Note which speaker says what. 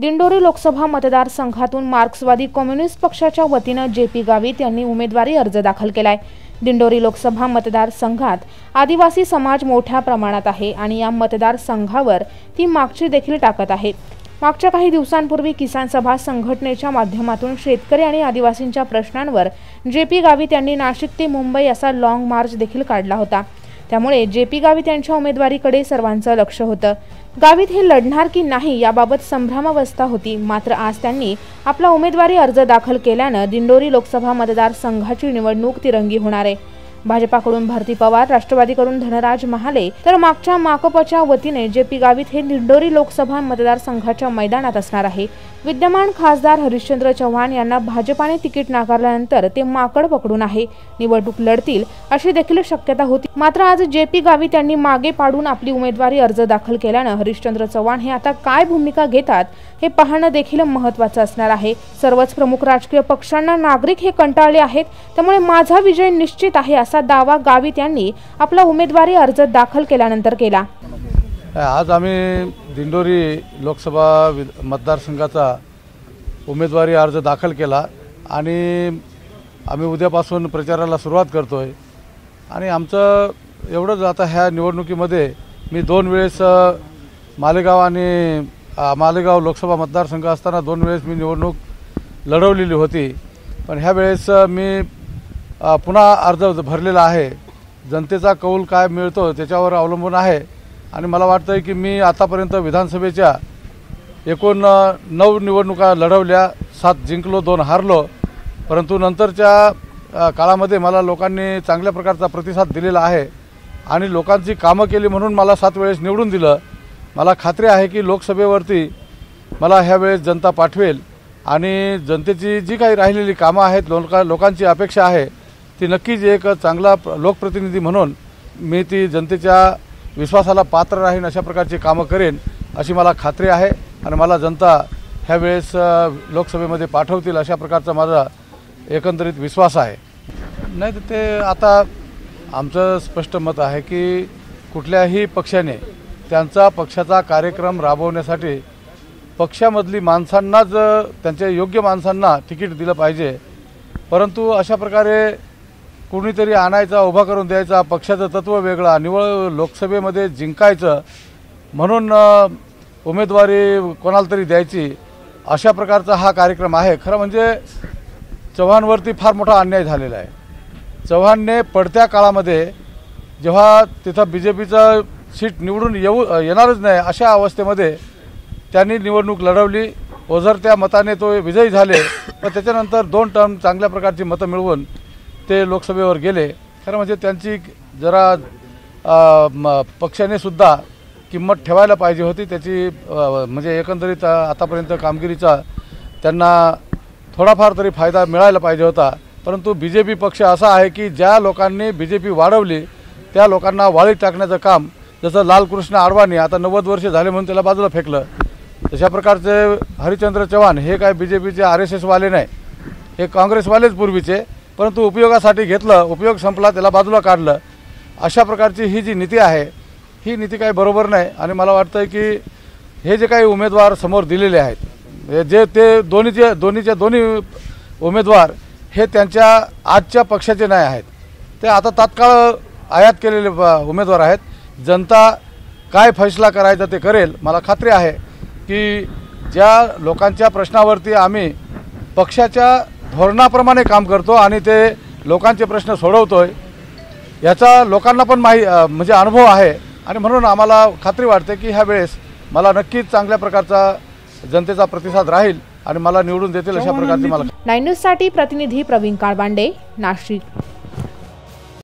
Speaker 1: दिंडोरी लोकसभा मतदारसंघातून मार्क्सवादी कम्युनिस्ट पक्षाच्या वतीनं जे पी गावित यांनी उमेदवारी अर्ज दाखल केलाय. दिंडोरी लोकसभा मतदारसंघात आदिवासी समाज मोठ्या प्रमाणात आहे आणि या मतदारसंघावर ती मागची देखील टाकत आहे. मागच्या काही दिवसांपूर्वी किसान सभा संघटनेच्या माध्यमातून शेतकरी आणि आदिवासींच्या प्रश्नांवर जे पी गावित यांनी नाशिक ते मुंबई असा लाँग मार्च देखील काढला होता. त्यामुळे जे पी गावित यांच्या उमेदवारीकडे सर्वांचं लक्ष होतं. गावित हे लढणार की नाही याबाबत संभ्रमावस्था होती. मात्र आज त्यांनी आपला उमेदवारी अर्ज दाखल केल्यानं दिंडोरी लोकसभा मतदारसंघाची निवडणूक तिरंगी होणार आहे. भाजपाकडून भारती पवार राष्ट्रवादीकडून धनराज महाले तर मागच्या माकपच्या वतीने जे पी गावित हे दिंडोरी लोकसभा मतदारसंघाच्या मैदानात असणार आहे. विद्यमान खासदार हरिश्चंद्र चव्हाण यांना भाजपाने तिकीट नाकारल्यानंतर ते माकड पकडून आहे. निवडणूक लढतील अशी देखील शक्यता होती. मात्र आज जे पी गावी त्यांनी मागे पाडून आपली उमेदवारी अर्ज दाखल केल्यानं हरिश्चंद्र चव्हाण हे आता काय भूमिका घेतात हे पाहणं देखील महत्त्वाचं असणार आहे. सर्वच प्रमुख राजकीय पक्षांना नागरिक हे कंटाळले आहेत. त्यामुळे माझा विजय निश्चित आहे असा दावा गावित यांनी आपला उमेदवारी अर्ज दाखल केल्यानंतर केला.
Speaker 2: आज आम्ही दिंडोरी लोकसभा विध मतदारसंघाचा उमेदवारी अर्ज दाखल केला आणि आम्ही उद्यापासून प्रचाराला सुरुवात करतो आहे आणि आमचं एवढंच आता ह्या निवडणुकीमध्ये मी दोन वेळेस मालेगाव आणि मालेगाव लोकसभा मतदारसंघ असताना दोन वेळेस मी निवडणूक लढवलेली होती. पण ह्या वेळेस मी पुन्हा अर्ज भरलेला आहे. जनतेचा कौल काय मिळतो त्याच्यावर अवलंबून आहे. आणि मला वाटतं आहे की मी आतापर्यंत विधानसभेच्या एकूण नऊ निवडणुका लढवल्या सात जिंकलो दोन हारलो परंतु नंतरच्या काळामध्ये मला लोकांनी चांगल्या प्रकारचा प्रतिसाद दिलेला आहे आणि लोकांची कामं केली म्हणून मला सात वेळेस निवडून दिलं. मला खात्री आहे की लोकसभेवरती मला ह्यावेळेस जनता पाठवेल आणि जनतेची जी काही राहिलेली कामं आहेत लोका लोकांची अपेक्षा आहे ती नक्कीच एक चांगला लोकप्रतिनिधी म्हणून मी ती जनतेच्या विश्वासाला पात्र राहीन अशा प्रकारची कामं करेन अशी मला खात्री आहे आणि मला जनता ह्या वेळेस लोकसभेमध्ये पाठवतील अशा प्रकारचा माझा एकंदरीत विश्वास आहे. नाही तर ते आता आमचं स्पष्ट मत आहे की कुठल्याही पक्षाने त्यांचा पक्षाचा कार्यक्रम राबवण्यासाठी पक्षामधली माणसांनाच त्यांच्या योग्य माणसांना तिकीट दिलं पाहिजे. परंतु अशा प्रकारे कुणीतरी आणायचा उभा करून द्यायचा पक्षाचं तत्त्व वेगळा निवळ लोकसभेमध्ये जिंकायचं म्हणून उमेदवारी कोणाला तरी द्यायची अशा प्रकारचा हा कार्यक्रम आहे. खरं म्हणजे चव्हाणवरती फार मोठा अन्याय झालेला आहे. चव्हाणने पडत्या काळामध्ये जेव्हा तिथं बी जे पीचं सीट निवडून येऊ येणारच नाही अशा अवस्थेमध्ये त्यांनी निवडणूक लढवली. ओझरत्या मताने तो विजयी झाले. पण त्याच्यानंतर दोन टर्म चांगल्या प्रकारची मतं मिळवून ते लोकसभेवर गेले खरं म्हणजे त्यांची जरा म- पक्षाने सुद्धा किंमत ठेवायला पाहिजे होती. त्याची म्हणजे एकंदरीत आतापर्यंत कामगिरीचा त्यांना थोडाफार तरी फायदा मिळायला पाहिजे होता. परंतु बी जे पी पक्ष असा आहे की ज्या लोकांनी बी जे पी वाढवली त्या लोकांना वाळीत टाकण्याचं काम जसं लालकृष्ण आडवाणी आता नव्वद वर्ष झाले म्हणून त्याला बाजूला फेकलं तशा प्रकारचे हरिचंद्र चव्हाण हे काय बी जे पीचे आर एस एसवाले नाही हे काँग्रेसवालेच पूर्वीचे. परंतु उपयोगासाठी घेतलं उपयोग संपला त्याला बाजूला काढलं. अशा प्रकारची ही जी नीती आहे ही नीती काही बरोबर नाही आणि मला वाटतं की हे जे काही उमेदवार समोर दिलेले आहेत जे ते दोन्हीचे दोन्हीचे दोन्ही उमेदवार हे त्यांच्या आजच्या पक्षाचे नाही आहेत. ते आता तात्काळ आयात केलेले उमेदवार आहेत. जनता काय फैसला करायचा ते करेल. मला खात्री आहे की ज्या लोकांच्या प्रश्नावरती आम्ही पक्षाच्या धोरणाप्रमाणे काम करतो आणि ते लोकांचे प्रश्न सोडवतोय याचा लोकांना पण माही म्हणजे अनुभव आहे. आणि म्हणून आम्हाला खात्री वाटते की ह्या वेळेस मला नक्कीच चांगल्या प्रकारचा जनतेचा प्रतिसाद राहील आणि मला निवडून देतील अशा प्रकारची मला
Speaker 1: नाईन न्यूजसाठी प्रतिनिधी प्रवीण काळबांडे नाशिक.